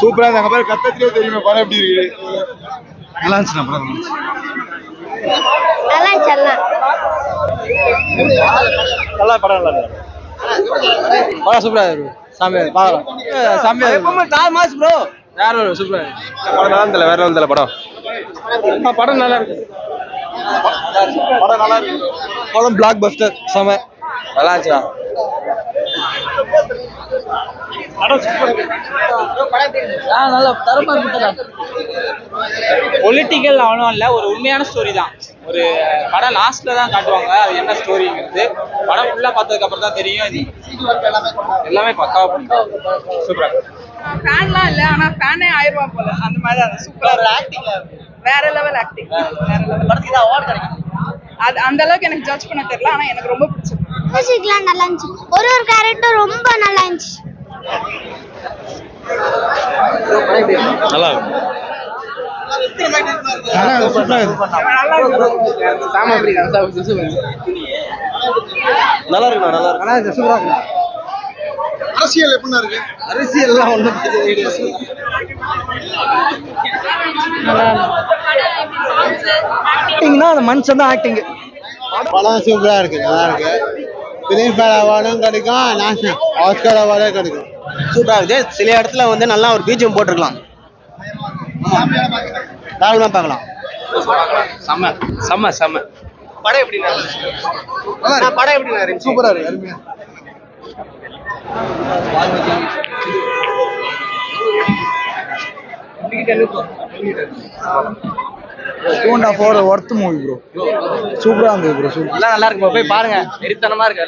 சூப்பரா இருந்தாங்க பாரு கத்தத்திலே தெரியுமே படம் எப்படி இருக்கு நல்லா இருந்துச்சு படம் நல்லா இருந்துச்சு நல்லா படம் நல்லா படம் சூப்பரா இருக்கு. சாமி பாக்கலாம் சாமி எப்பவுமே நாலு மாசம் ப்ரோ வேற ஒரு சூப்பரா படம் நல்லா இருந்தல வேற இருந்தல படம்? படம் நல்லா இருக்கு. படம் நல்லா இருக்கு. படம் பிளாக் பஸ்டர் செம. நல்லா இருந்துச்சா நல்லா தரமா பொலிட்டிக்கல் அவ்வளோ இல்லை ஒரு உண்மையான ஸ்டோரி தான். ஒரு படம் லாஸ்ட்ல தான் காட்டுவாங்க அது என்ன ஸ்டோரிங்கிறது படம் ஃபுல்லாக பார்த்ததுக்கு அப்புறம் தான் தெரியும் இது. எல்லாமே பக்காவா பண்ணிருக்காங்க சூப்பரா ஃபேன்லாம் இல்ல ஆனா ஃபேனே ஆயிரம் போல. அந்த மாதிரி சூப்பரா வேற லெவல் ஆக்டிங் வேற லெவல் அது அந்த அளவுக்கு எனக்கு ஜட்ஜ் பண்ண தெரியல ஆனா எனக்கு ரொம்ப பிடிச்சிருக்கு. மியூசிக்லாம் நல்லா இருந்துச்சு. ஒரு ஒரு கேரக்டர் ரொம்ப நல்லா இருந்துச்சு. நல்லா இருக்கு நல்லா இருக்கு. சூப்பரா இருக்கு? நல்லா இருக்கு. நல்லா இருக்கு சூப்பரா அரசியல் எப்படின்னா அரசியல்லாம் ஆக்டிங்னா அந்த மனுஷன் தான் ஆக்டிங் படம் சூப்பரா இருக்கு நல்லா இருக்கு. பிலிம் ஃபேர் அவார்டும் கிடைக்கும் நேஷனல் ஆஸ்கர் அவார்டும் கிடைக்கும். சூப்பரா இருக்குது சில இடத்துல வந்து நல்லா ஒரு பீஜம் போட்டிருக்கலாம். தாராளமா பார்க்கலாம். செம்ம. செம்ம செம்ம. படம் எப்படி படம் எப்படி இருந்துச்சு சூப்பரா இருக்கு. அருமையா two and half hour worth movie bro சூப்பராக இருந்தது ப்ரோ சூப்பர். எல்லாம் நல்லா இருக்கு bro. போய் பாருங்க. வெறித்தனமா இருக்கு.